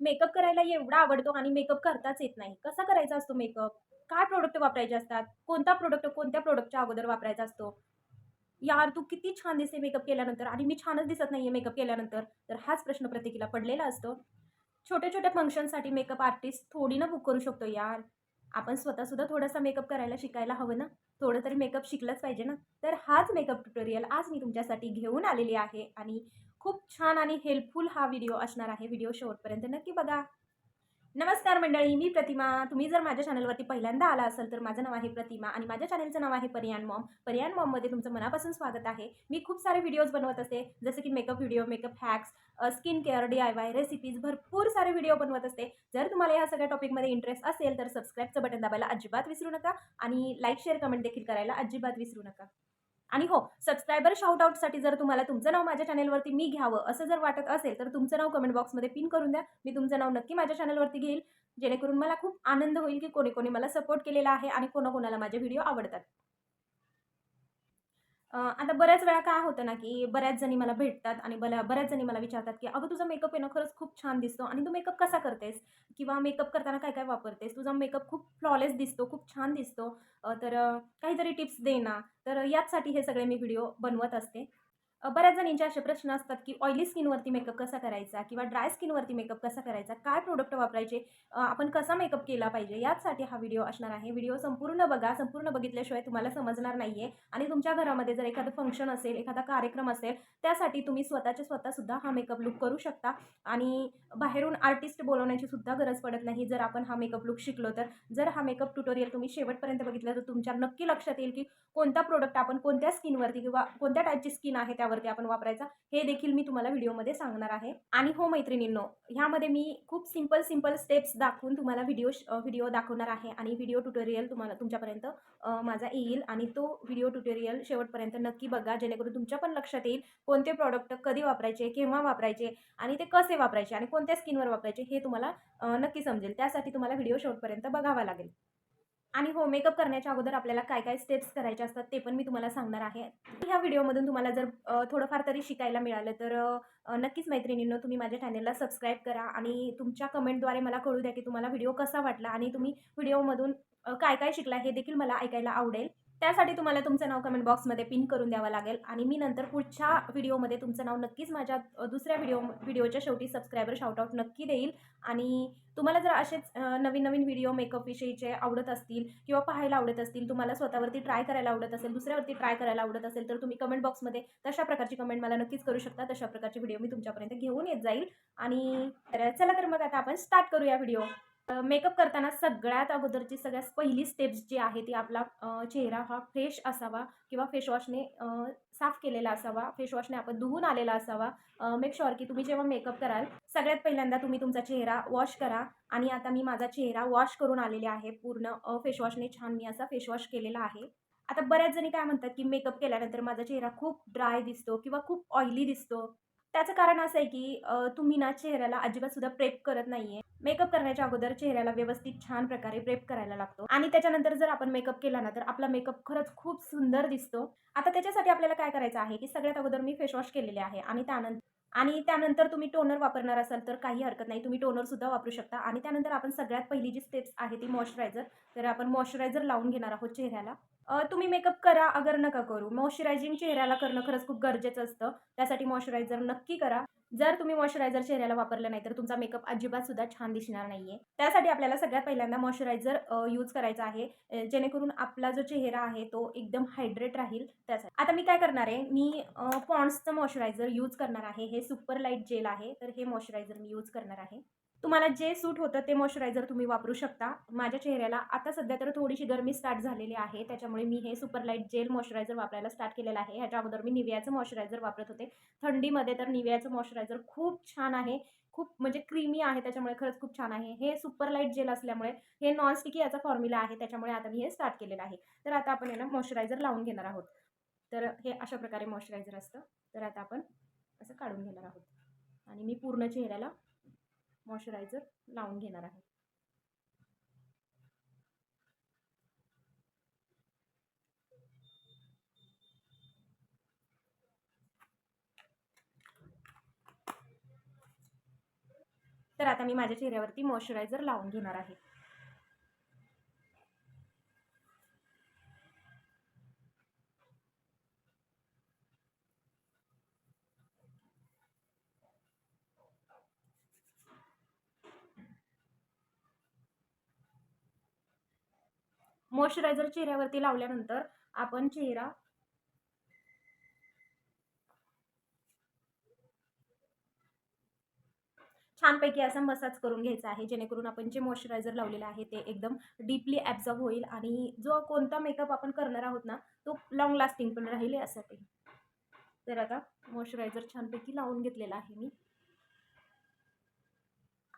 Makeup करायला एवढा आवडतो आणि मेकअप करताच येत नाही. कसा करायचा असतो मेकअप? काय प्रोडक्ट वापरायचे असतात? कोणता प्रोडक्ट कोणत्या प्रोडक्टच्या अगोदर वापरायचा असतो? यार तू किती छान दिसते मेकअप केल्यानंतर आणि मी छानच दिसत नाही आहे मेकअप केल्यानंतर. तर हाच प्रश्न प्रत्येकीला पडलेला असतो. छोट्या छोट्या फंक्शनसाठी मेकअप आर्टिस्ट थोडी ना बुक करू शकतो यार. आपण स्वतःसुद्धा थोडासा मेकअप करायला शिकायला हवं ना? थोडं तरी मेकअप शिकलंच पाहिजे ना? तर हाच मेकअप ट्युटोरियल आज मी तुमच्यासाठी घेऊन आलेली आहे आणि खूप छान आणि हेल्पफुल हा व्हिडिओ असणार आहे व्हिडिओ शेवटपर्यंत नक्की बघा. नमस्कार मंडळी मी प्रतिमा. तुम्ही जर माझ्या चॅनलवरती पहिल्यांदा आला असाल तर माझं नाव आहे प्रतिमा आणि माझ्या चॅनलचं नाव आहे परियान मॉम. परियान मॉममध्ये तुमचं मनापासून स्वागत आहे. मी खूप सारे व्हिडिओज बनवत असते जसं की makeup video makeup hacks skin care D I Y recipes भरपूर सारे व्हिडिओ बनवत असते. जर तुम्हाला या सगळ्या टॉपिकमध्ये इंटरेस्ट असेल तर सबस्क्राईबचं बटन दाबायला अजिबात विसरू नका आणि लाईक शेअर कमेंट देखील करायला अजिबात विसरू नका. आणि हो सबस्क्रायबर शाउटआउटसाठी जर तुम्हाला तुमचं नाव माझ्या चॅनलवरती मी घ्यावं असं जर वाटत असेल तर तुमचं नाव कमेंट बॉक्समध्ये पिन करून द्या. मी तुमचं नाव नक्की माझ्या चॅनलवरती घेईल. जेणेकरून मला खूप आनंद होईल की कोणी कोणी मला सपोर्ट केलेला आहे आणि कोणाकोणाला माझे व्हिडिओ आवडतात. आता बऱ्याच वेळा काय होतं ना की बऱ्याच जणी मला भेटतात आणि बऱ्या बऱ्याच जणी मला विचारतात की अगं तुझा मेकअप आहे ना खरंच खूप छान दिसतो आणि तू मेकअप कसा करतेस? किंवा मेकअप करताना काय काय वापरतेस? तुझा मेकअप खूप फ्लॉलेस दिसतो खूप छान दिसतो. तर काहीतरी टिप्स दे ना. तर याचसाठी हे सगळे मी व्हिडिओ बनवत असते. बऱ्याच जणींचे असे प्रश्न असतात की ऑइली स्किनवरती मेकअप कसा करायचा किंवा ड्राय स्किनवरती मेकअप कसा करायचा? काय प्रोडक्ट वापरायचे? आपण कसा मेकअप केला पाहिजे? याचसाठी हा व्हिडिओ असणार आहे. व्हिडिओ संपूर्ण बघा. संपूर्ण बघितल्याशिवाय तुम्हाला समजणार नाही आहे आणि तुमच्या घरामध्ये जर एखादं फंक्शन असेल एखादा कार्यक्रम असेल त्यासाठी तुम्ही स्वतःच्या स्वतःसुद्धा हा मेकअप लुक करू शकता. आणि बाहेरून आर्टिस्ट बोलवण्याची सुद्धा गरज पडत नाही. जर आपण हा मेकअप लुक शिकलो तर जर हा मेकअप ट्युटोरियल तुम्ही शेवटपर्यंत बघितलं तर तुमच्या नक्की लक्षात येईल की कोणता प्रोडक्ट आपण कोणत्या स्किनवरती किंवा कोणत्या टाईपची स्किन आहे त्या त्यावरती आपण वापरायचा हे देखील मी तुम्हाला व्हिडिओमध्ये सांगणार आहे. आणि हो मैत्रिणींनो ह्यामध्ये मी खूप सिंपल सिंपल स्टेप्स दाखवून तुम्हाला व्हिडिओ व्हिडिओ दाखवणार आहे. आणि व्हिडिओ ट्युटोरियल तुम्हाला तुमच्यापर्यंत माझा येईल. आणि तो व्हिडिओ ट्युटोरियल शेवटपर्यंत नक्की बघा. जेणेकरून तुमच्या पण लक्षात येईल कोणते प्रॉडक्ट कधी वापरायचे केव्हा वापरायचे आणि ते कसे वापरायचे आणि कोणत्या स्किनवर वापरायचे हे तुम्हाला नक्की समजेल. त्यासाठी तुम्हाला व्हिडिओ शेवटपर्यंत बघावा लागेल. आणि हो मेकअप करण्याच्या अगोदर आपल्याला काय काय स्टेप्स करायचे असतात ते पण मी तुम्हाला सांगणार आहे. ह्या व्हिडिओमधून तुम्हाला जर थोडंफार तरी शिकायला मिळालं तर नक्कीच मैत्रिणींनो तुम्ही माझ्या चॅनेलला सबस्क्राईब करा आणि तुमच्या कमेंटद्वारे मला कळू द्या की तुम्हाला व्हिडिओ कसा वाटला आणि तुम्ही व्हिडिओमधून काय काय शिकला हे देखील मला ऐकायला आवडेल. त्यासाठी तुम्हाला तुमचं नाव कमेंट बॉक्समध्ये पिन करून द्यावं लागेल. आणि मी नंतर पुढच्या व्हिडिओमध्ये तुमचं नाव नक्कीच माझ्या दुसऱ्या व्हिडिओ व्हिडिओच्या शेवटी सबस्क्रायबर शाउटआउट नक्की देईल. आणि तुम्हाला जर असेच नवीन नवीन व्हिडिओ मेकअपविषयीचे आवडत असतील किंवा पाहायला आवडत असतील तुम्हाला स्वतःवरती ट्राय करायला आवडत असेल दुसऱ्यावरती ट्राय करायला आवडत असेल तर तुम्ही कमेंट बॉक्समध्ये तशा प्रकारची कमेंट मला नक्कीच करू शकता. तशा प्रकारचे व्हिडिओ मी तुमच्यापर्यंत घेऊन येत जाईल. आणि तर चला तर मग आता आपण स्टार्ट करूया व्हिडिओ मेकअप करताना सगळ्यात अगोदरची सगळ्यात पहिली स्टेप्स जी आहे ती आपला चेहरा हा फ्रेश असावा किंवा फेसवॉशने साफ केलेला असावा फेसवॉशने आपण धुवून आलेला असावा. मेक शुअर की तुम्ही जेव्हा मेकअप कराल सगळ्यात पहिल्यांदा तुम्ही तुमचा चेहरा वॉश करा आणि आता मी माझा चेहरा वॉश करून आलेले आहे पूर्ण फेसवॉशने छान मी असा फेसवॉश केलेला आहे. आता बऱ्याच जणी काय म्हणतात की मेकअप केल्यानंतर माझा चेहरा खूप ड्राय दिसतो किंवा खूप ऑइली दिसतो. त्याचं कारण असं आहे की तुम्ही ना चेहऱ्याला अजिबात सुद्धा प्रेप करत नाहीये. मेकअप करण्याच्या अगोदर चेहऱ्याला व्यवस्थित छान प्रकारे प्रेप करायला लागतो. आणि त्याच्यानंतर जर आपण मेकअप केला ना तर आपला मेकअप खरंच खूप सुंदर दिसतो. आता त्याच्यासाठी आपल्याला काय करायचं आहे की सगळ्यात अगोदर मी फेसवॉश केलेले आहे आणि त्यानंतर आणि त्यानंतर तुम्ही टोनर वापरणार असाल तर काही हरकत नाही. तुम्ही टोनर सुद्धा वापरू शकता. आणि त्यानंतर आपण सगळ्यात पहिली जी स्टेप्स आहे ती मॉइश्चरायझर. तर आपण मॉइश्चरायझर लावून घेणार आहोत चेहऱ्याला. तुम्ही मेकअप करा अगर नका करू. मॉइश्चरायझिंग चेहऱ्याला करणं खरंच खूप गरजेचं असतं. त्यासाठी मॉइश्चरायझर नक्की करा. जर तुम्ही मॉइश्चरायझर चेहऱ्याला वापरलं नाही तर तुमचा मेकअप अजिबात सुद्धा छान दिसणार नाहीये. त्यासाठी आपल्याला सगळ्यात पहिल्यांदा मॉइश्चरायझर यूज करायचा आहे. जेणेकरून आपला जो चेहरा आहे तो एकदम हायड्रेट राहील त्यासाठी. आता मी काय करणार आहे? मी पॉन्ड्सचं मॉइश्चरायझर यूज करणार आहे. हे सुपर लाइट जेल आहे तर हे मॉइश्चरायझर मी यूज करणार आहे. तुम्हाला जे सूट होतं ते मॉइश्चरायझर तुम्ही वापरू शकता. माझ्या चेहऱ्याला आता सध्या तर थोडीशी गरमी स्टार्ट झालेली आहे. त्याच्यामुळे मी हे सुपर लाइट जेल मॉइश्चरायझर वापरायला स्टार्ट केलेलं आहे. ह्याच्या अगोदर मी निव्याचं मॉइश्चरायझर वापरत होते. थंडीमध्ये तर निव्याचं मॉइश्चरायझर खूप छान आहे. खूप म्हणजे क्रीमी आहे. त्याच्यामुळे खरंच खूप छान आहे. हे सुपर लाइट जेल असल्यामुळे हे नॉनस्टिकी याचा फॉर्म्युला आहे. त्याच्यामुळे आता मी हे स्टार्ट केलेलं आहे. तर आता आपण याला मॉइश्चरायझर लावून घेणार आहोत. तर हे अशा प्रकारे मॉइश्चरायझर असतं. तर आता आपण असं काढून घेणार आहोत. आणि मी पूर्ण चेहऱ्याला मॉइश्चरायझर लावून घेणार आहे. तर आता मी माझ्या चेहऱ्यावरती मॉइश्चरायझर लावून घेणार आहे. मॉइश्चरायझर चेहऱ्यावरती लावल्यानंतर आपण चेहरा छानपैकी असा मसाज करून घ्यायचा आहे जेणेकरून आपण जे मॉइश्चरायझर लावलेलं आहे ते एकदम डीपली ॲब्झॉर्ब होईल आणि जो कोणता मेकअप आपण करणार आहोत ना तो लॉंग लास्टिंग पण राहील यासाठी. तर आता मॉइश्चरायझर छानपैकी लावून घेतलेला आहे मी.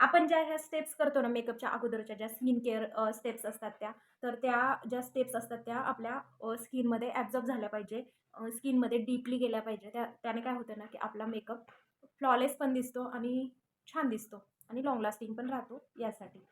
आपण ज्या ह्या स्टेप्स करतो ना मेकअपच्या अगोदरच्या ज्या स्किन केअर स्टेप्स असतात त्या तर त्या ज्या स्टेप्स असतात त्या आपल्या स्किनमध्ये ॲब्झॉर्ब झाल्या पाहिजे. स्किनमध्ये डीपली गेल्या पाहिजे. त्या त्याने काय होतं ना की आपला मेकअप फ्लॉलेस पण दिसतो आणि छान दिसतो आणि लॉंग लास्टिंग पण राहतो यासाठी.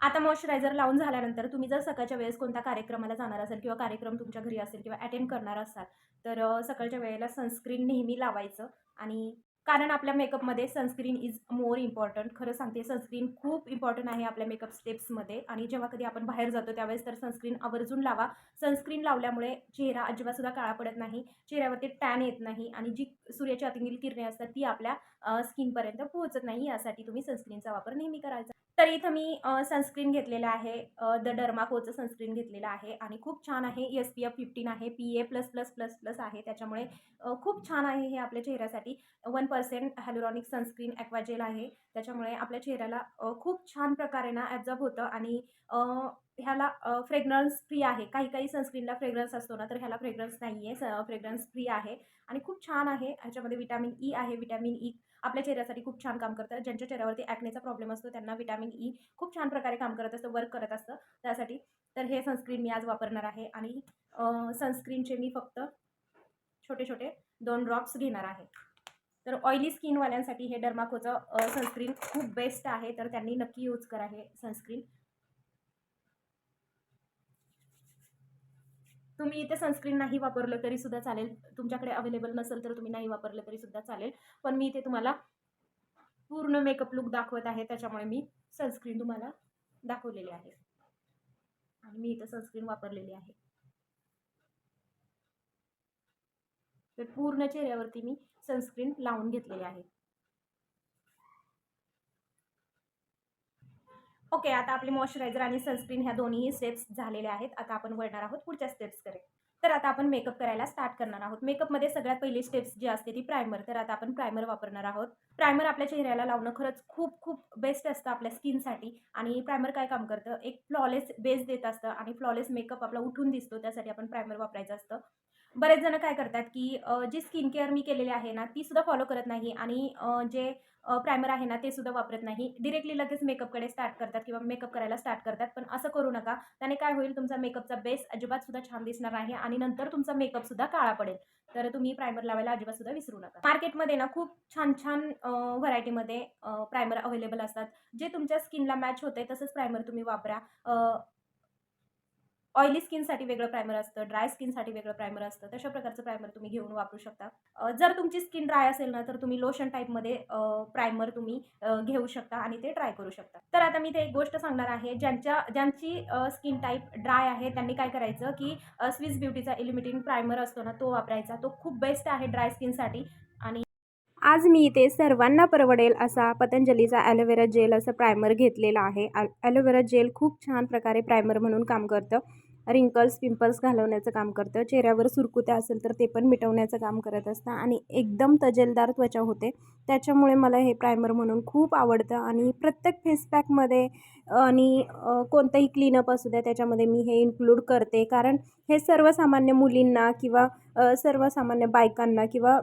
आता मॉइश्चरायझर लावून झाल्यानंतर तुम्ही जर सकाळच्या वेळेस कोणत्या कार्यक्रमाला जाणार असाल किंवा कार्यक्रम तुमच्या घरी असेल किंवा अटेंड करणार असाल तर सकाळच्या वेळेला सनस्क्रीन नेहमी लावायचं आणि कारण आपल्या मेकअपमध्ये सनस्क्रीन इज मोर इम्पॉर्टंट खरं सांगते सनस्क्रीन खूप इम्पॉर्टंट आहे आपल्या मेकअप स्टेप्समध्ये आणि जेव्हा कधी आपण बाहेर जातो त्यावेळेस तर सनस्क्रीन आवर्जून लावा. सनस्क्रीन लावल्यामुळे चेहरा अजिबातसुद्धा काळा पडत नाही. चेहऱ्यावरती टॅन येत नाही. आणि जी सूर्याची अतिनील किरणे असतात ती आपल्या स्किनपर्यंत पोहोचत नाही यासाठी तुम्ही सनस्क्रीनचा वापर नेहमी करायचा. तर इथं मी सनस्क्रीन घेतलेलं आहे द डर्माकोचं सनस्क्रीन घेतलेलं आहे आणि खूप छान आहे एस पी एफ फिफ्टीन आहे P A plus plus plus plus आहे त्याच्यामुळे खूप छान आहे हे आपल्या चेहऱ्यासाठी. One percent hyaluronic sunscreen aqua gel आहे त्याच्यामुळे आपल्या चेहऱ्याला खूप छान प्रकारे ना ॲब्झॉर्ब होतं आणि ह्याला फ्रेग्रन्स फ्री आहे. काही काही सनस्क्रीनला फ्रेग्रन्स असतो ना तर ह्याला फ्रेग्रन्स नाही आहे स फ्रेग्रन्स फ्री आहे. आणि खूप छान आहे. ह्याच्यामध्ये विटॅमिन ई e आहे. विटॅमिन ई e आपल्या चेहऱ्यासाठी खूप छान काम करतं. ज्यांच्या चेहऱ्यावरती ॲक्नेचा प्रॉब्लेम असतो त्यांना विटॅमिन ई e खूप छान प्रकारे काम करत असतं वर्क करत असतं. त्यासाठी तर हे सनस्क्रीन मी आज वापरणार आहे. आणि सनस्क्रीनचे मी फक्त छोटे छोटे दोन ड्रॉप्स घेणार आहे. तर ऑइली स्किनवाल्यांसाठी हे डर्माकोचं सनस्क्रीन खूप बेस्ट आहे. तर त्यांनी नक्की यूज करा हे सनस्क्रीन तुम्ही इथे सनस्क्रीन नाही वापरलं तरी सुद्धा चालेल. तुमच्याकडे अवेलेबल नसेल तर तुम्ही नाही वापरलं तरी सुद्धा चालेल. पण मी इथे तुम्हाला पूर्ण मेकअप लुक दाखवत आहे. त्याच्यामुळे मी सनस्क्रीन तुम्हाला दाखवलेली आहे. आणि मी इथं सनस्क्रीन वापरलेली आहे. तर पूर्ण चेहऱ्यावरती मी सनस्क्रीन लावून घेतलेली आहे. ओके आता आपले मॉइश्चरायझर आणि सनस्क्रीन ह्या दोन्ही स्टेप्स झालेल्या आहेत. आता आपण वळणार आहोत पुढच्या स्टेप्सकडे तर आता आपण मेकअप करायला स्टार्ट करणार आहोत. मेकअपमध्ये सगळ्यात पहिली स्टेप्स जी असते ती प्रायमर तर आता आपण प्रायमर वापरणार आहोत. प्रायमर आपल्या चेहऱ्याला लावणं खरंच खूप खूप बेस्ट असतं आपल्या स्किनसाठी आणि प्रायमर काय काम करतं? एक फ्लॉलेस बेस देत असतं आणि फ्लॉलेस मेकअप आपला उठून दिसतो. त्यासाठी आपण प्रायमर वापरायचं असतं. बरेच जण काय करतात की जी स्किन केअर मी केलेली आहे ना ती सुद्धा फॉलो करत नाही. आणि जे प्रायमर आहे ना ते सुद्धा वापरत नाही. डिरेक्टली लगेच मेकअपकडे स्टार्ट करतात किंवा मेकअप करायला स्टार्ट करतात. पण असं करू नका. त्याने काय होईल तुमचा मेकअपचा बेस अजिबात सुद्धा छान दिसणार आहे आणि नंतर तुमचा मेकअप सुद्धा काळा पडेल. तर तुम्ही प्रायमर लावायला अजिबात सुद्धा विसरू नका. मार्केटमध्ये ना खूप छान छान व्हरायटीमध्ये प्रायमर अवेलेबल असतात. जे तुमच्या स्किनला मॅच होते तसंच प्रायमर तुम्ही वापरा. ऑइली स्किनसाठी वेगळं प्रायमर असतं ड्राय स्किनसाठी वेगळं प्रायमर असतं. तशा प्रकारचं प्रायमर तुम्ही घेऊन वापरू शकता. जर तुमची स्किन ड्राय असेल ना तर तुम्ही लोशन टाईपमध्ये प्रायमर तुम्ही घेऊ शकता आणि ते ट्राय करू शकता. तर आता मी ते एक गोष्ट सांगणार आहे ज्यांच्या ज्यांची स्किन टाईप ड्राय आहे त्यांनी काय करायचं की स्विस ब्युटीचा इलिमिटिंग प्रायमर असतो ना तो वापरायचा. तो खूप बेस्ट आहे ड्राय स्किनसाठी आणि आज मी इथे सर्वांना परवडेल असा पतंजलीचा ॲलोवेरा जेल असं प्रायमर घेतलेला आहे. ॲलोवेरा जेल खूप छान प्रकारे प्रायमर म्हणून काम करतं. रिंकल्स पिंपल्स घालवण्याचं काम करतं. चेहऱ्यावर सुरकुत्या असेल तर ते पण मिटवण्याचं काम करत असतं. आणि एकदम तजेलदार त्वचा होते. त्याच्यामुळे मला हे प्रायमर म्हणून खूप आवडतं. आणि प्रत्येक फेस पॅकमध्ये आणि कोणतंही क्लीनअप असू द्या त्याच्यामध्ये मी हे इन्क्लूड करते. कारण हे सर्वसामान्य मुलींना किंवा सर्वसामान्य बायकांना किंवा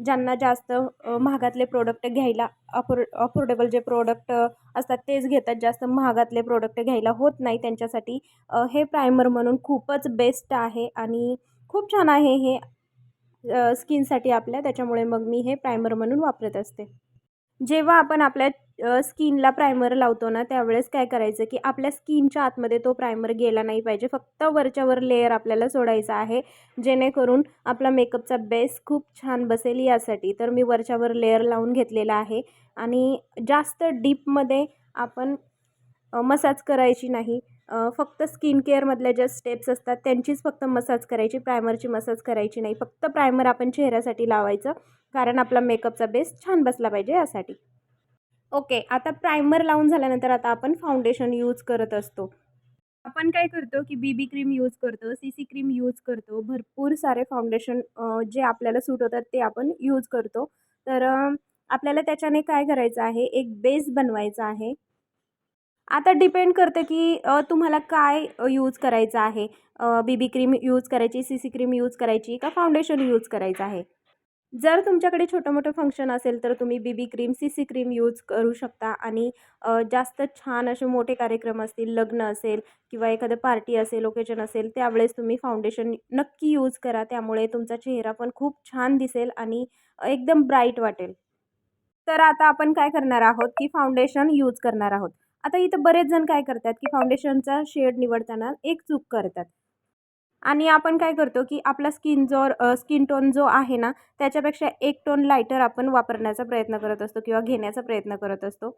ज्यांना जास्त महागातले प्रोडक्ट घ्यायला अफोर अफोर्डेबल जे प्रोडक्ट असतात तेच घेतात. जास्त महागातले प्रोडक्ट घ्यायला होत नाही त्यांच्यासाठी. हे प्रायमर म्हणून खूपच बेस्ट आहे आणि खूप छान आहे हे स्किनसाठी आपल्या. त्याच्यामुळे मग मी हे प्रायमर म्हणून वापरत असते. जेव्हा आपण आपल्या स्किनला प्रायमर लावतो ना त्यावेळेस काय करायचं की आपल्या स्किनच्या आतमध्ये तो प्रायमर गेला नाही पाहिजे. फक्त वरच्यावर लेअर आपल्याला सोडायचा आहे जेणेकरून आपला मेकअपचा बेस खूप छान बसेल यासाठी. तर मी वरच्यावर लेअर लावून घेतलेला आहे आणि जास्त डीपमध्ये आपण मसाज करायची नाही. फक्त स्किन केअरमधल्या ज्या स्टेप्स असतात त्यांचीच फक्त मसाज करायची प्रायमरची मसाज करायची नाही. फक्त प्रायमर आपण चेहऱ्यासाठी लावायचं कारण आपला मेकअपचा बेस छान बसला पाहिजे यासाठी. ओके आता प्रायमर लावून झाल्यानंतर आता आपण फाउंडेशन यूज करत असतो. आपण काय करतो की बी बी क्रीम यूज करतो सी सी क्रीम यूज करतो भरपूर सारे फाउंडेशन जे आपल्याला सूट होतात ते आपण यूज करतो. तर आपल्याला त्याच्याने काय करायचं आहे? एक बेस बनवायचा आहे. आता डिपेंड करतं की तुम्हाला काय यूज करायचं आहे? बी बी क्रीम यूज करायची सी सी क्रीम यूज करायची का फाउंडेशन यूज करायचं आहे? जर तुमच्याकडे छोटं मोठं फंक्शन असेल तर तुम्ही B B cream C C cream use करू शकता. आणि जास्त छान असे मोठे कार्यक्रम असतील लग्न असेल किंवा एखादं पार्टी असेल ओकेजन असेल त्यावेळेस तुम्ही फाउंडेशन नक्की यूज करा. त्यामुळे तुमचा चेहरा पण खूप छान दिसेल आणि एकदम ब्राईट वाटेल. तर आता आपण काय करणार आहोत की फाउंडेशन यूज करणार आहोत. आता इथं बरेच जण काय करतात की फाउंडेशनचा शेड निवडताना एक चूक करतात. आणि आपण काय करतो की आपला स्किन जो स्किन टोन जो आहे ना त्याच्यापेक्षा एक टोन लायटर आपण वापरण्याचा प्रयत्न करत असतो किंवा घेण्याचा प्रयत्न करत असतो.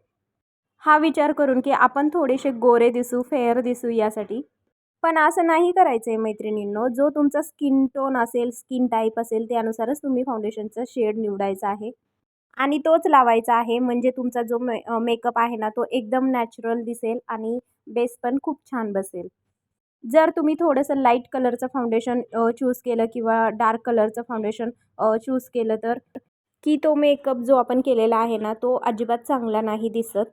हा विचार करून की आपण थोडेसे गोरे दिसू फेअर दिसू यासाठी. पण असं नाही करायचं आहे मैत्रिणींनो. जो तुमचा स्किन टोन असेल स्किन टाईप असेल त्यानुसारच तुम्ही फाउंडेशनचा शेड निवडायचा आहे. आणि तोच लावायचा आहे. म्हणजे तुमचा जो मे मेकअप आहे ना तो एकदम नॅचरल दिसेल आणि बेस पण खूप छान बसेल. जर तुम्ही थोडंसं लाइट कलरचं फाउंडेशन चूज केलं किंवा डार्क कलरचं फाउंडेशन चूज केलं तर की तो मेकअप जो आपण केलेला आहे ना तो अजिबात चांगला नाही दिसत.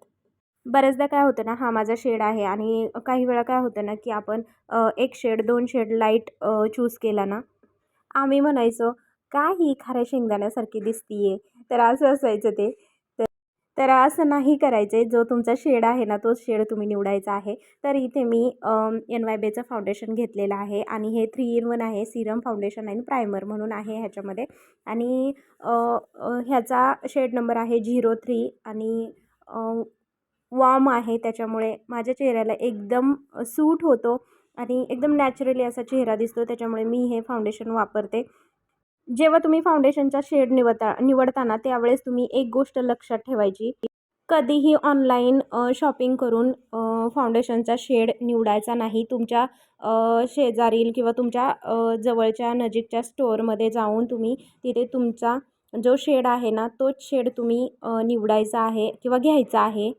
बऱ्याचदा काय होतं ना हा माझा शेड आहे आणि काही वेळा काय होतं ना की आपण एक शेड दोन शेड लाइट चूज केला ना आम्ही म्हणायचो का ही खाऱ्या शेंगदाण्यासारखी दिसतीये. तर असं असायचं ते. तर असं नाही करायचं आहे जो तुमचा शेड आहे ना तोच शेड तुम्ही निवडायचा आहे. तर इथे मी एन वाय बेचं फाउंडेशन घेतलेलं आहे आणि हे थ्री इन वन आहे. सिरम फाउंडेशन आणि प्रायमर म्हणून आहे ह्याच्यामध्ये. आणि ह्याचा शेड नंबर आहे झिरो थ्री आणि वॉर्म आहे. त्याच्यामुळे माझ्या चेहऱ्याला एकदम सूट होतो आणि एकदम नॅचरली असा चेहरा दिसतो. त्याच्यामुळे मी हे फाउंडेशन वापरते. जेव्हा तुम्ही फाउंडेशनचा शेड निवडता निवडताना त्यावेळेस तुम्ही एक गोष्ट लक्षात ठेवायची. कधीही ऑनलाईन शॉपिंग करून फाउंडेशनचा शेड निवडायचा नाही. तुमच्या शेजारील किंवा तुमच्या जवळच्या नजीकच्या स्टोअरमध्ये जाऊन तुम्ही तिथे तुमचा जो शेड आहे ना तोच शेड तुम्ही निवडायचा आहे किंवा घ्यायचा आहे.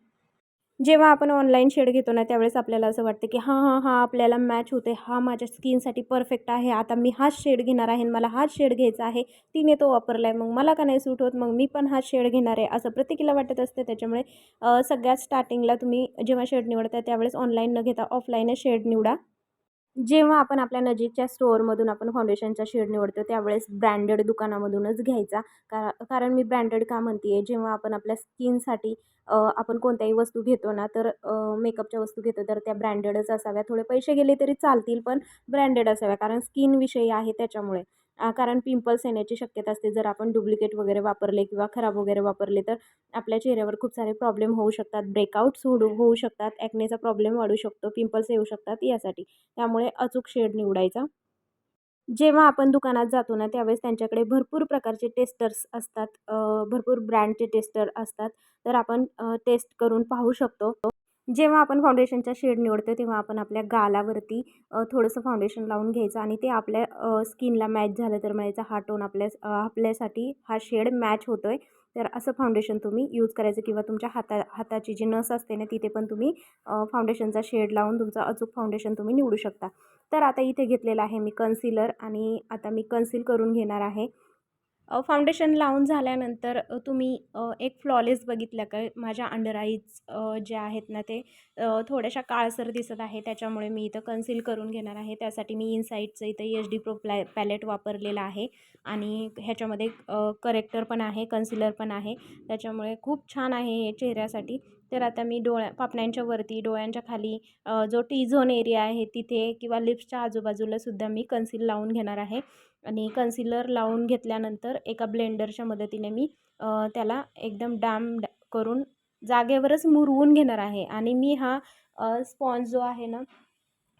जेव्हा आपण ऑनलाईन शेड घेतो ना त्यावेळेस आपल्याला असं वाटतं की हां हां हां आपल्याला मॅच होते हा माझ्या स्किनसाठी परफेक्ट आहे. आता मी हाच शेड घेणार आहे मला हाच शेड घ्यायचा आहे. तिने तो वापरला आहे मग मला का नाही सूट होत? मग मी पण हाच शेड घेणार आहे. असं प्रत्येकीला वाटत असते. त्याच्यामुळे सगळ्यात स्टार्टिंगला तुम्ही जेव्हा शेड निवडता त्यावेळेस ऑनलाईन न घेता ऑफलाईनच शेड निवडा. जेव्हा आपण आपल्या नजीकच्या स्टोअरमधून आपण फाउंडेशनचा शेड निवडतो त्यावेळेस ब्रँडेड दुकानामधूनच घ्यायचा. का कारण मी ब्रँडेड का म्हणते आहे जेव्हा आपण आपल्या स्किनसाठी आपण कोणत्याही वस्तू घेतो ना तर मेकअपच्या वस्तू घेतो तर त्या ब्रँडेडच असाव्या. थोडे पैसे गेले तरी चालतील पण ब्रँडेड असाव्या कारण स्किनविषयी आहे त्याच्यामुळे. कारण पिंपल्स येण्याची शक्यता असते. जर आपण डुप्लिकेट वगैरे वापरले किंवा खराब वगैरे वापरले तर आपल्या चेहऱ्यावर खूप सारे प्रॉब्लेम होऊ शकतात. ब्रेकआउट्स होऊ होऊ शकतात. ॲक्नेचा प्रॉब्लेम वाढू शकतो. पिंपल्स येऊ शकतात यासाठी. त्यामुळे अचूक शेड निवडायचा. जेव्हा आपण दुकानात जातो ना त्यावेळेस त्यांच्याकडे भरपूर प्रकारचे टेस्टर्स असतात. भरपूर ब्रँडचे टेस्टर असतात. तर आपण टेस्ट करून पाहू शकतो. जेव्हा आपण फाउंडेशनचा शेड निवडतो तेव्हा आपण आपल्या गालावरती थोडंसं फाउंडेशन लावून घ्यायचं आणि ते आपल्या स्किनला मॅच झालं तर म्हणायचं हा टोन आपल्या आपल्यासाठी हा शेड मॅच होतो आहे तर असं फाउंडेशन तुम्ही यूज करायचं किंवा तुमच्या हाता हाताची जी नस असते ना तिथे पण तुम्ही फाउंडेशनचा शेड लावून तुमचं अचूक फाउंडेशन तुम्ही निवडू शकता. तर आता इथे घेतलेलं आहे मी कन्सिलर आणि आता मी कन्सील करून घेणार आहे. फाउंडेशन लावून झाल्यानंतर तुम्ही एक फ्लॉलेस बघितल्या का? माझ्या अंडर आईज जे आहेत ना ते थोड्याशा काळसर दिसत आहे. त्याच्यामुळे मी इथं कन्सील करून घेणार आहे. त्यासाठी मी इनसाईटचं इथं एच डी प्रो प्लॅ पॅलेट वापरलेलं आहे. आणि ह्याच्यामध्ये करेक्टर पण आहे कन्सिलर पण आहे. त्याच्यामुळे खूप छान आहे हे चेहऱ्यासाठी. तर आता मी डोळ्या पापण्यांच्या वरती डोळ्यांच्या खाली जो टी झोन एरिया आहे तिथे किंवा लिप्सच्या आजूबाजूला सुद्धा मी कन्सील लावून घेणार आहे. आणि कन्सिलर लावून घेतल्यानंतर एका ब्लेंडरच्या मदतीने मी त्याला एकदम डॅम करून जागेवरच मुरवून घेणार आहे. आणि मी हा स्पॉन्ज जो आहे ना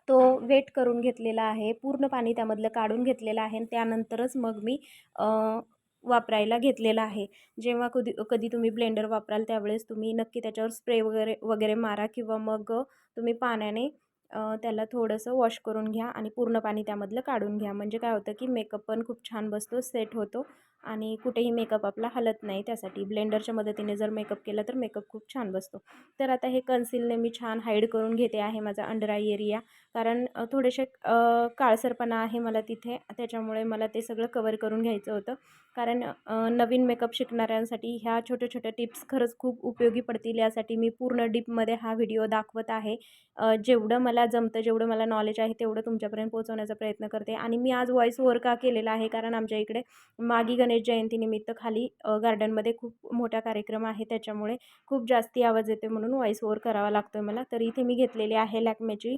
तो वेट करून घेतलेला आहे. पूर्ण पाणी त्यामधलं काढून घेतलेलं आहे. आणि त्यानंतरच मग मी वापरायला घेतलेला आहे. जेव्हा कधी कधी तुम्ही ब्लेंडर वापराल त्यावेळेस तुम्ही नक्की त्याच्यावर स्प्रे वगैरे वगैरे मारा किंवा मग तुम्ही पाण्याने त्याला थोडंसं वॉश करून घ्या आणि पूर्ण पाणी त्यामधलं काढून घ्या. म्हणजे काय होतं की मेकअप पण खूप छान बसतो सेट होतो आणि कुठेही मेकअप आपला हलत नाही त्यासाठी. ब्लेंडरच्या मदतीने जर मेकअप केला तर मेकअप खूप छान बसतो. तर आता हे कन्सिलने मी छान हाईड करून घेते आहे माझा अंडर आय एरिया. कारण थोडेसे काळसरपणा आहे मला तिथे. त्याच्यामुळे मला ते सगळं कवर करून घ्यायचं होतं. कारण नवीन मेकअप शिकणाऱ्यांसाठी ह्या छोट्या छोट्या टिप्स खरंच खूप उपयोगी पडतील. यासाठी मी पूर्ण डीपमध्ये हा व्हिडिओ दाखवत आहे. जेवढं मला जमतं जेवढं मला नॉलेज आहे तेवढं तुमच्यापर्यंत पोहोचवण्याचा प्रयत्न करते. आणि मी आज व्हॉईस ओव्हर का केलेला आहे कारण आमच्या इकडे मागी गणेश जयंतीनिमित्त खाली गार्डनमध्ये खूप मोठा कार्यक्रम आहे. त्याच्यामुळे खूप जास्ती आवाज येते म्हणून व्हॉईस ओव्हर करावा लागतो आहे मला. तर इथे मी घेतलेली आहे लॅकमेची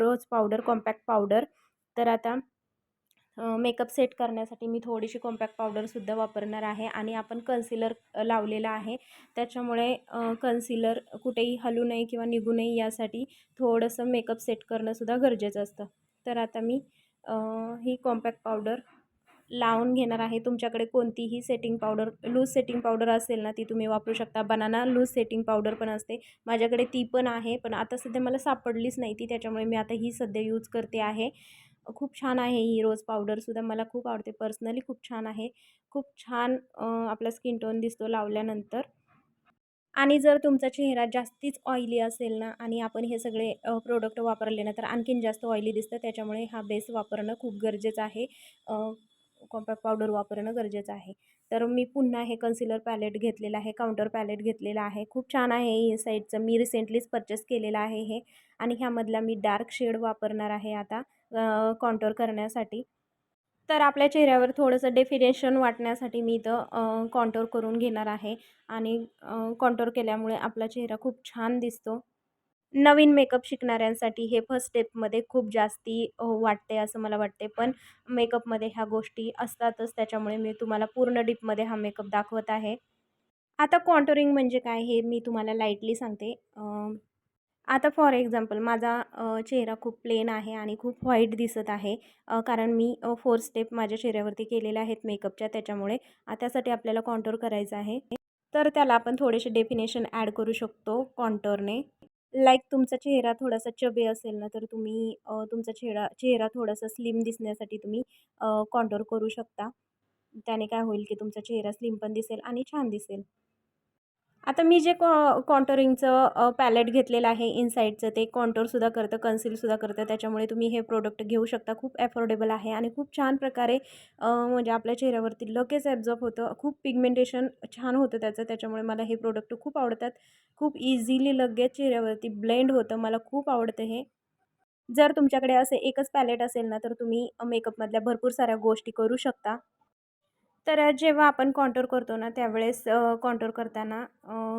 रोज पावडर कॉम्पॅक्ट पावडर तर आता मेकअप सेट करण्यासाठी मी थोडीशी कॉम्पॅक्ट पावडरसुद्धा वापरणार आहे आणि आपण कन्सिलर लावलेला आहे. त्याच्यामुळे कन्सिलर कुठेही हलू नये किंवा निघू नये यासाठी थोडंसं मेकअप सेट करणंसुद्धा गरजेचं असतं. तर आता मी ही कॉम्पॅक्ट पावडर लावून घेणार आहे. तुमच्याकडे कोणतीही setting powder loose setting powder असेल ना ती तुम्ही वापरू शकता. बनाना लूज सेटिंग पावडर पण असते. माझ्याकडे ती पण आहे पण आता सध्या मला सापडलीच नाही ती त्याच्यामुळे मी आता ही सध्या यूज करते आहे. खूप छान आहे ही रोज पावडरसुद्धा मला खूप आवडते. पर्सनली खूप छान आहे. खूप छान आपला स्किन टोन दिसतो लावल्यानंतर. आणि जर तुमचा चेहरा जास्तीच ऑइली असेल ना आणि आपण हे सगळे प्रोडक्ट वापरले ना तर आणखीन जास्त ऑइली दिसतं. त्याच्यामुळे हा बेस वापरणं खूप गरजेचं आहे. कॉम्पॅक्ट पावडर वापरणं गरजेचं आहे. तर मी पुन्हा हे कन्सिलर पॅलेट घेतलेलं आहे काउंटर पॅलेट घेतलेलं आहे. खूप छान आहे हे साईडचं. मी रिसेंटलीच परचेस केलेलं आहे हे. आणि ह्यामधला मी डार्क शेड वापरणार आहे आता. कॉन्टोर करण्यासाठी. तर आपल्या चेहऱ्यावर थोडंसं डेफिनेशन वाटण्यासाठी मी इथं कॉन्टोर करून घेणार आहे. आणि कॉन्टोर केल्यामुळे आपला चेहरा खूप छान दिसतो. नवीन मेकअप शिकणाऱ्यांसाठी हे फर्स्ट स्टेपमध्ये खूप जास्ती वाटते असं मला वाटते. पण मेकअपमध्ये ह्या गोष्टी असतातच. त्याच्यामुळे मी तुम्हाला पूर्ण डीपमध्ये हा मेकअप दाखवत आहे. आता कॉन्टोरिंग म्हणजे काय हे मी तुम्हाला लाईटली सांगते. आता फॉर एक्झाम्पल माझा चेहरा खूप प्लेन आहे आणि खूप व्हाईट दिसत आहे. कारण मी फोर स्टेप माझ्या चेहऱ्यावरती केलेल्या आहेत मेकअपच्या त्याच्यामुळे. त्यासाठी आपल्याला कॉन्टोर करायचं आहे. तर त्याला आपण थोडेसे डेफिनेशन ॲड करू शकतो कॉन्टोरने. लाईक तुमचा चेहरा थोडासा चबे असेल ना तर तुम्ही तुमचा चेहरा चेहरा थोडासा स्लिम दिसण्यासाठी तुम्ही कॉन्टोर करू शकता. त्याने काय होईल की तुमचा चेहरा स्लिम पण दिसेल आणि छान दिसेल. आता मी जे कॉ कॉन्टोरिंगचं पॅलेट घेतलेलं आहे इनसाईडचं ते कॉन्टोरसुद्धा करतं कन्सिलसुद्धा करतं त्याच्यामुळे तुम्ही हे प्रोडक्ट घेऊ शकता. खूप ॲफोर्डेबल आहे आणि खूप छान प्रकारे म्हणजे आपल्या चेहऱ्यावरती लगेच ॲब्झॉर्ब होतं. खूप पिगमेंटेशन छान होतं त्याचं त्याच्यामुळे मला हे प्रोडक्ट खूप आवडतात. खूप इझिली लगेच चेहऱ्यावरती ब्लेंड होतं. मला खूप आवडतं हे. जर तुमच्याकडे असे एकच पॅलेट असेल ना तर तुम्ही मेकअपमधल्या भरपूर साऱ्या गोष्टी करू शकता. तर जेव्हा आपण कॉन्टोर करतो ना त्यावेळेस कॉन्टोर करताना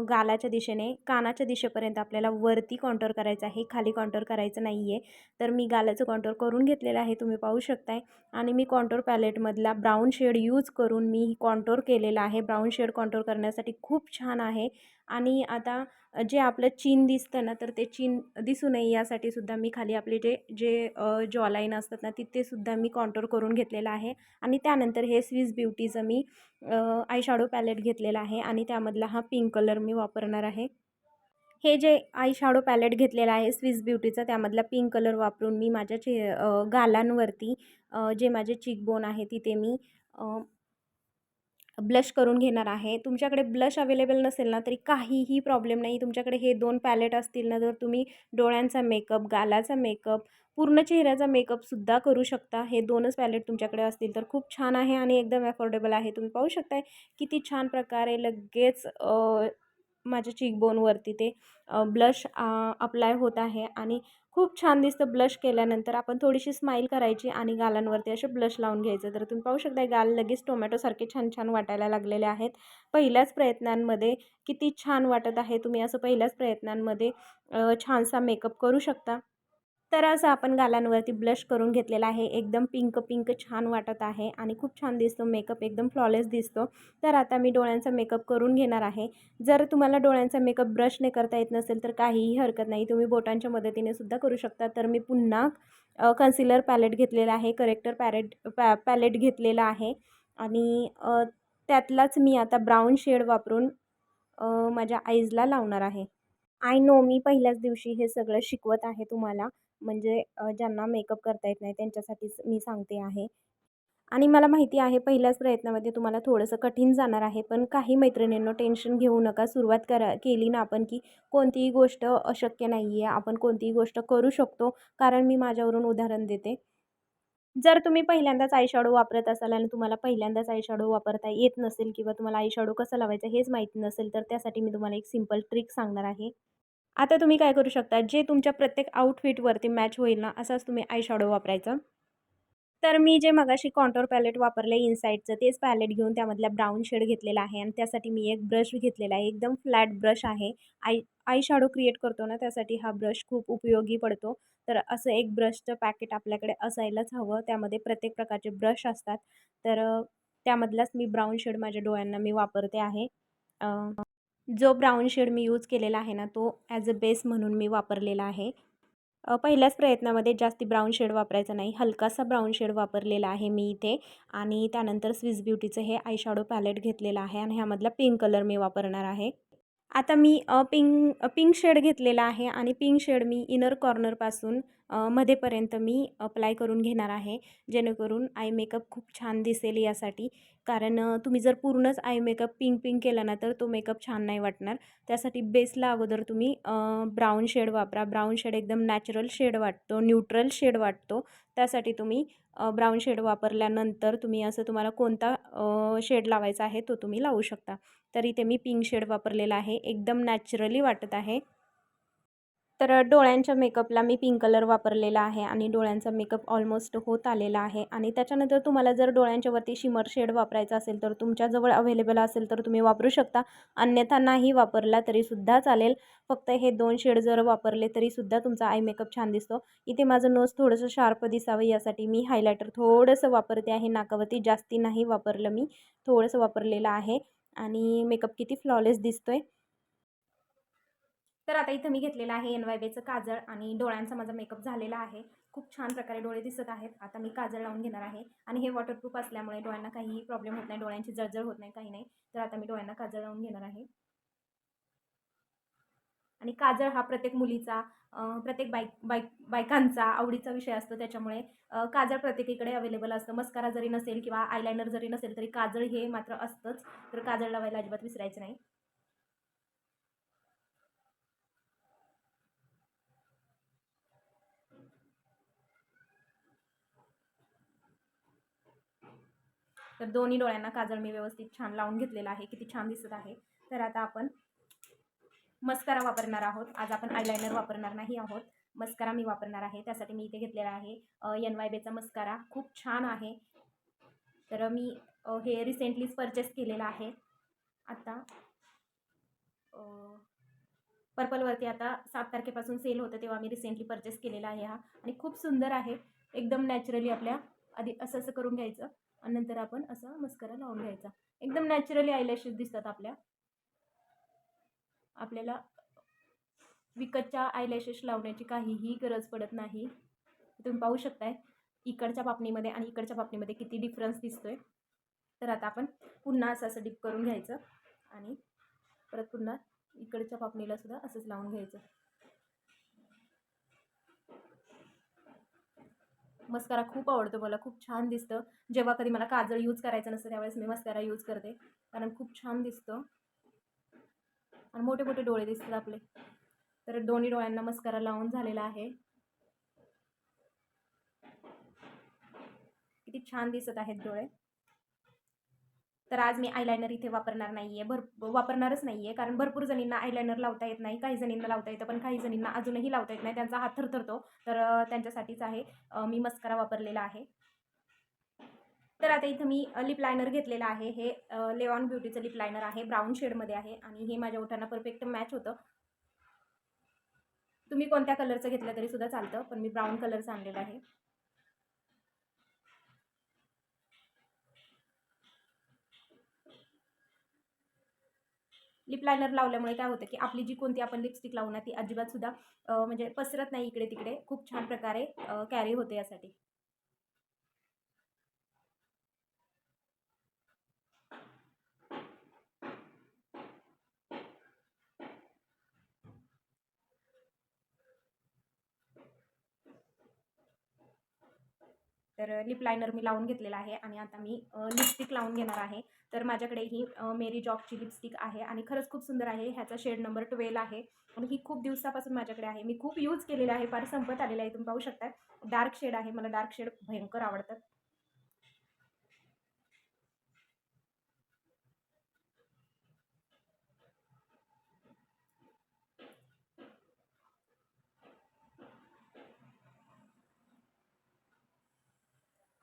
गालाच्या दिशेने कानाच्या दिशेपर्यंत आपल्याला वरती कॉन्टोर करायचं आहे खाली कॉन्टोर करायचं नाही आहे तर मी गालाचं कॉन्टोर करून घेतलेलं आहे तुम्ही पाहू शकताय. आणि मी कॉन्टोर पॅलेटमधला ब्राऊन शेड यूज करून मी कॉन्टोर केलेला आहे. ब्राऊन शेड कॉन्टोर करण्यासाठी खूप छान आहे. आणि आता जे आपलं चीन दिसतं ना तर ते चीन दिसू नये यासाठी सुद्धा मी खाली आपले जे जे जॉलाईन असतात ना तिथेसुद्धा मी कॉन्टोर करून घेतलेलं आहे. आणि त्यानंतर हे स्विस ब्युटीचं मी आयशॅडो पॅलेट घेतलेला आहे आणि त्यामधला हा पिंक कलर मी वापरणार आहे. हे जे आयशॅडो पॅलेट घेतलेलं आहे स्विस ब्युटीचा त्यामधला पिंक कलर वापरून मी माझ्या चे गालांवरती जे माझे चिकबोन आहे तिथे मी ब्लश करून घेणार आहे. तुमच्याकडे ब्लश अवेलेबल नसेल ना तरी काहीही प्रॉब्लेम नाही. तुमच्याकडे हे दोन पॅलेट असतील ना तर तुम्ही डोळ्यांचा मेकअप गालाचा मेकअप पूर्ण चेहऱ्याचा मेकअपसुद्धा करू शकता. हे दोनच पॅलेट तुमच्याकडे असतील तर खूप छान आहे आणि एकदम अफोर्डेबल आहे. तुम्ही पाहू शकताय किती छान प्रकारे लगेच माझ्या चिकबोनवरती ते ब्लश अप्लाय होत आहे आणि खूप छान दिसतं ब्लश केल्यानंतर आपण थोडीशी स्माईल करायची आणि गालांवरती असे ब्लश लावून घ्यायचं. तर तुम्ही पाहू शकता गाल लगेच टोमॅटोसारखे छान छान वाटायला लागलेले आहेत. पहिल्याच प्रयत्नांमध्ये किती छान वाटत आहे तुम्ही असं पहिल्याच प्रयत्नांमध्ये छानसा मेकअप करू शकता. तर असं आपण गालांवरती ब्लश करून घेतलेला आहे. एकदम पिंक पिंक छान वाटत आहे आणि खूप छान दिसतो. मेकअप एकदम फ्लॉलेस दिसतो. तर आता मी डोळ्यांचा मेकअप करून घेणार आहे. जर तुम्हाला डोळ्यांचा मेकअप ब्रशने करता येत नसेल तर काहीही हरकत नाही. तुम्ही बोटांच्या मदतीने सुद्धा करू शकता. तर मी पुन्हा कन्सिलर पॅलेट घेतलेला आहे. करेक्टर पॅरेट पॅ पॅलेट घेतलेला आहे. आणि त्यातलाच मी आता ब्राऊन शेड वापरून माझ्या आईजला लावणार आहे. आय नो मी पहिल्याच दिवशी हे सगळं शिकवत आहे तुम्हाला. म्हणजे ज्यांना मेकअप करता येत नाही त्यांच्यासाठीच मी सांगते आहे. आणि मला माहिती आहे पहिल्याच प्रयत्नामध्ये तुम्हाला थोडंसं कठीण जाणार आहे पण काही मैत्रिणींनो टेन्शन घेऊ नका. सुरुवात करा केली ना आपण की कोणतीही गोष्ट अशक्य नाही आहे आपण कोणतीही गोष्ट करू शकतो. कारण मी माझ्यावरून उदाहरण देते. जर तुम्ही पहिल्यांदाच आयशॅडो वापरत असाल आणि तुम्हाला पहिल्यांदाच आयशॅडो वापरता येत नसेल किंवा तुम्हाला आयशॅडो कसं लावायचं हेच माहिती नसेल तर त्यासाठी मी तुम्हाला एक सिंपल ट्रिक सांगणार आहे. आता तुम्ही काय करू शकता? जे तुमच्या प्रत्येक आउटफिटवरती मॅच होईल ना असाच तुम्ही आय शॅडो वापरायचं. तर मी जे मगाशी कॉन्टोर पॅलेट वापरले इनसाईडचं तेच पॅलेट घेऊन त्यामधला ब्राऊन शेड घेतलेला आहे आणि त्यासाठी मी एक ब्रश घेतलेला आहे. एकदम फ्लॅट ब्रश आहे. आय आय शॅडो क्रिएट करतो ना त्यासाठी हा ब्रश खूप उपयोगी पडतो. तर असं एक ब्रशचं पॅकेट आपल्याकडे असायलाच हवं. त्यामध्ये प्रत्येक प्रकारचे ब्रश असतात. तर त्यामधलाच मी ब्राऊन शेड माझ्या डोळ्यांना मी वापरते आहे. जो ब्राऊन शेड मी यूज केलेला आहे ना तो ॲज अ बेस म्हणून मी वापरलेला आहे. पहिल्याच प्रयत्नामध्ये जास्ती ब्राऊन शेड वापरायचा नाही हलकासा ब्राऊन शेड वापरलेला आहे मी इथे. आणि त्यानंतर स्विस ब्युटीचं हे आयशॅडो पॅलेट घेतलेलं आहे आणि ह्यामधला पिंक कलर मी वापरणार आहे. आता मी पिंक पिंक शेड घेतलेला आहे आणि पिंक शेड मी इनर कॉर्नरपासून मध्येपर्यंत मी अप्लाय करून घेणार आहे. जेणेकरून आय मेकअप खूप छान दिसेल यासाठी. कारण तुम्ही जर पूर्णच आय मेकअप पिंक पिंक केला ना तर तो मेकअप छान नाही वाटणार. त्यासाठी बेसला अगोदर तुम्ही ब्राऊन शेड वापरा. ब्राऊन शेड एकदम नॅचरल शेड वाटतो न्यूट्रल शेड वाटतो. त्यासाठी तुम्ही ब्राऊन शेड वापरल्यानंतर तुम्ही असं तुम्हाला कोणता शेड लावायचा आहे तो तुम्ही लावू शकता. तर इथे मी पिंक शेड वापरलेला आहे. एकदम नॅचरली वाटत आहे. तर डोळ्यांच्या मेकअपला मी पिंक कलर वापरलेला आहे आणि डोळ्यांचा मेकअप ऑलमोस्ट होत आलेला आहे. आणि त्याच्यानंतर तुम्हाला जर डोळ्यांच्यावरती शिमर शेड वापरायचा असेल तर तुमच्याजवळ अवेलेबल असेल तर तुम्ही वापरू शकता. अन्यथा नाही वापरला तरीसुद्धा चालेल. फक्त हे दोन शेड जर वापरले तरीसुद्धा तुमचा आय मेकअप छान दिसतो. इथे माझं नोस थोडंसं शार्प दिसावं यासाठी मी हायलायटर थोडंसं वापरते आहे. नाकावरती जास्ती नाही वापरलं मी. थोडंसं वापरलेलं आहे. आणि मेकअप किती फ्लॉलेस दिसतो आहे तर आता इथं मी घेतलेलं आहे एन वाय बेचं काजळ आणि डोळ्यांचा माझा मेकअप झालेला आहे. खूप छान प्रकारे डोळे दिसत आहेत. आता मी काजळ लावून घेणार आहे. आणि हे वॉटरप्रूफ असल्यामुळे डोळ्यांना काहीही प्रॉब्लेम होत नाही. डोळ्यांची जळजळ होत नाही काही नाही. तर आता मी डोळ्यांना काजळ लावून घेणार आहे. आणि काजळ हा प्रत्येक मुलीचा प्रत्येक बाईक बाईक बायकांचा आवडीचा विषय असतो. त्याच्यामुळे काजळ प्रत्येकीकडे अवेलेबल असतं. मस्कारा जरी नसेल किंवा आयलायनर जरी नसेल तरी काजळ हे मात्र असतंच. तर काजळ लावायला अजिबात विसरायचं नाही. तर दोन्ही डोळ्यांना काजळ मी व्यवस्थित छान लावून घेतलेला आहे. किती छान दिसत आहे. तर आता आपण मस्कारा वापरणार आहोत. आज आपण आयलायनर वापरणार नाही आहोत. मस्कारा मी वापरणार आहे. त्यासाठी मी इथे घेतलेला आहे एन वाय बेचा मस्कारा. खूप छान आहे. तर मी हे रिसेंटलीच परचेस केलेलं आहे. आता पर्पलवरती आता सात तारखेपासून सेल होतं तेव्हा मी रिसेंटली परचेस केलेला आहे हा. आणि खूप सुंदर आहे. एकदम नॅचरली आपल्या आधी असं असं करून घ्यायचं. आणि नंतर आपण असं मस्करा लावून घ्यायचा. एकदम नॅचरली आयलॅशेस दिसतात आपल्या. आपल्याला विकतच्या आयलॅशेस लावण्याची काहीही गरज पडत नाही. तुम्ही पाहू शकताय इकडच्या पापणीमध्ये आणि इकडच्या पापणीमध्ये किती डिफरन्स दिसतोय. तर आता आपण पुन्हा असं असं डिप करून घ्यायचं आणि परत पुन्हा इकडच्या पापणीला सुद्धा असंच लावून घ्यायचं. मस्कारा खूप आवडतो मला खूप छान दिसतं. जेव्हा कधी मला काजळ यूज करायचं नसतं त्यावेळेस मी मस्कारा यूज करते. कारण खूप छान दिसतं. आणि मोठे मोठे डोळे दिसतात आपले. तर दोन्ही डोळ्यांना मस्कारा लावून झालेला आहे. किती छान दिसत आहेत डोळे. तर आज मी आयलायनर इथे वापरणार नाही आहे भर वापरणारच नाही आहे कारण भरपूर जणींना आयलायनर लावता येत नाही. काही जणींना लावता येतं पण काही जणींना अजूनही लावता येत नाही. त्यांचा हात थरथरतो. तर त्यांच्यासाठीच आहे. मी मस्करा वापरलेला आहे. तर आता इथं मी लिप लायनर घेतलेलं आहे. हे लेवॉन ब्युटीचं लिप लायनर आहे ब्राऊन शेडमध्ये आहे आणि हे माझ्या ओठांना परफेक्ट मॅच होतं. तुम्ही कोणत्या कलरचं घेतलं तरी सुद्धा चालतं पण मी ब्राऊन कलरचं आणलेलं आहे. लिप लायनर लावल्यामुळे काय होतं की आपली जी कोणती आपण लिपस्टिक लावू ना ती अजिबात सुद्धा म्हणजे पसरत नाही इकडे तिकडे खूप छान प्रकारे कॅरी होते यासाठी. तर लिप लायनर मी लावून घेतलेला आहे आणि आता मी लिपस्टिक लावून घेणार आहे. तर माझ्याकडे ही मेरी जॉबची लिपस्टिक आहे आणि खरंच खूप सुंदर आहे. ह्याचा शेड नंबर ट्वेल्व आहे आणि ही खूप दिवसापासून माझ्याकडे आहे. मी खूप यूज केलेलं आहे. फार संपत आलेलं आहे. तुम्ही पाहू शकता डार्क शेड आहे. मला डार्क शेड भयंकर आवडतात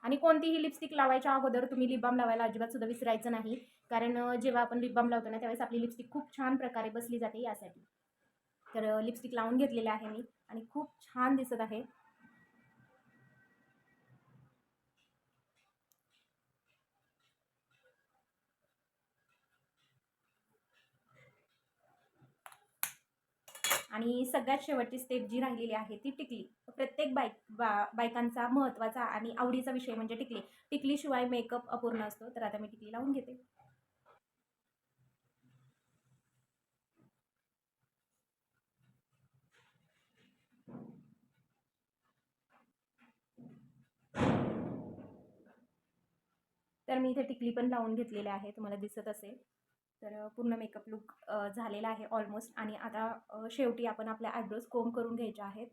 आणि कोणतीही लिपस्टिक लावायच्या अगोदर तुम्ही लिप बाम लावायला अजिबात सुद्धा विसरायचं नाही. कारण जेव्हा आपण लिप बाम लावतो ना त्यावेळेस आपली लिपस्टिक खूप छान प्रकारे बसली जाते यासाठी. तर लिपस्टिक लावून घेतलेलं आहे मी आणि खूप छान दिसत आहे. आणि सगळ्यात शेवटची स्टेप जी राहिलेली आहे ती टिकली. प्रत्येक बाईक बा बायकांचा महत्त्वाचा आणि आवडीचा विषय म्हणजे टिकली. टिकलीशिवाय मेकअप अपूर्ण असतो. तर आता मी टिकली लावून घेते. तर मी इथे टिकली पण लावून घेतलेली आहे. तुम्हाला दिसत असेल. तर पूर्ण मेकअप लुक झालेला आहे ऑलमोस्ट आणि आता शेवटी आपण आपल्या आयब्रोज कोम करून घ्यायच्या आहेत.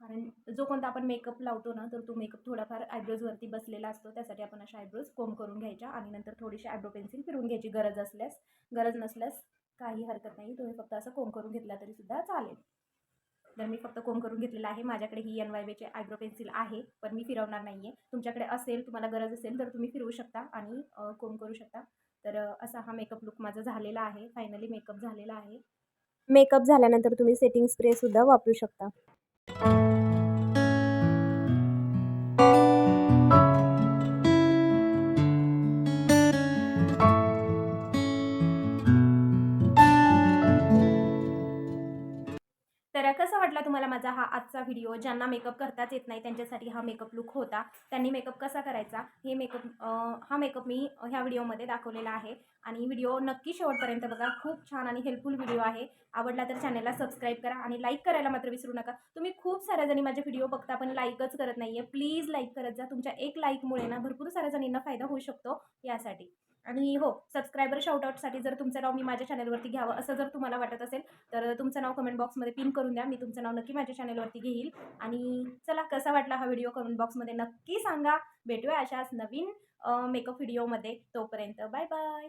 कारण जो कोणता आपण मेकअप लावतो ना तर तो मेकअप थोडाफार आयब्रोजवरती बसलेला असतो. त्यासाठी आपण अशा आयब्रोज कोम करून घ्यायच्या आणि नंतर थोडीशी आयब्रो पेन्सिल फिरून घ्यायची. गरज असल्यास गरज नसल्यास काही हरकत नाही. तुम्ही फक्त असं कोम करून घेतला तरी सुद्धा चालेल. तर मी फक्त कोम करून घेतलेला आहे. माझ्याकडे ही एन वाय वेचे आयब्रो पेन्सिल आहे पण मी फिरवणार नाही आहे तुमच्याकडे असेल तुम्हाला गरज असेल तर तुम्ही फिरवू शकता आणि कोम करू शकता. तर असा हा मेकअप लुक माझा झालेला आहे. फायनली मेकअप झालेला आहे. मेकअप झाल्यानंतर तुम्ही सेटिंग स्प्रेसुद्धा वापरू शकता. तुम्हाला माझा हा आजचा व्हिडिओ ज्यांना मेकअप करताच येत नाही त्यांच्यासाठी हा मेकअप लुक होता त्यांनी मेकअप कसा करायचा हे मेकअप हा मेकअप मी ह्या व्हिडिओमध्ये दाखवलेला आहे. आणि व्हिडिओ नक्की शेवटपर्यंत बघा खूप छान आणि हेल्पफुल व्हिडिओ आहे. आवडला तर चॅनलला सबस्क्राईब करा आणि लाईक करायला मात्र विसरू नका. तुम्ही खूप साऱ्या जणी माझे व्हिडिओ बघता पण लाईकच करत नाही आहे प्लीज लाईक करत जा. तुमच्या एक लाईकमुळे ना भरपूर साऱ्या जणींना फायदा होऊ शकतो यासाठी. आणि हो सबस्क्रायबर शॉर्टआउटसाठी जर तुमचं नाव मी माझ्या चॅनलवरती घ्यावं असं जर तुम्हाला वाटत असेल तर तुमचं नाव कमेंट बॉक्समध्ये पिन करून द्या. मी तुमचं नाव नक्की माझ्या चॅनलवरती घेईल. आणि चला कसा वाटला हा व्हिडिओ कमेंट बॉक्समध्ये नक्की सांगा. भेटूया अशाच नवीन मेकअप व्हिडिओमध्ये तोपर्यंत बाय बाय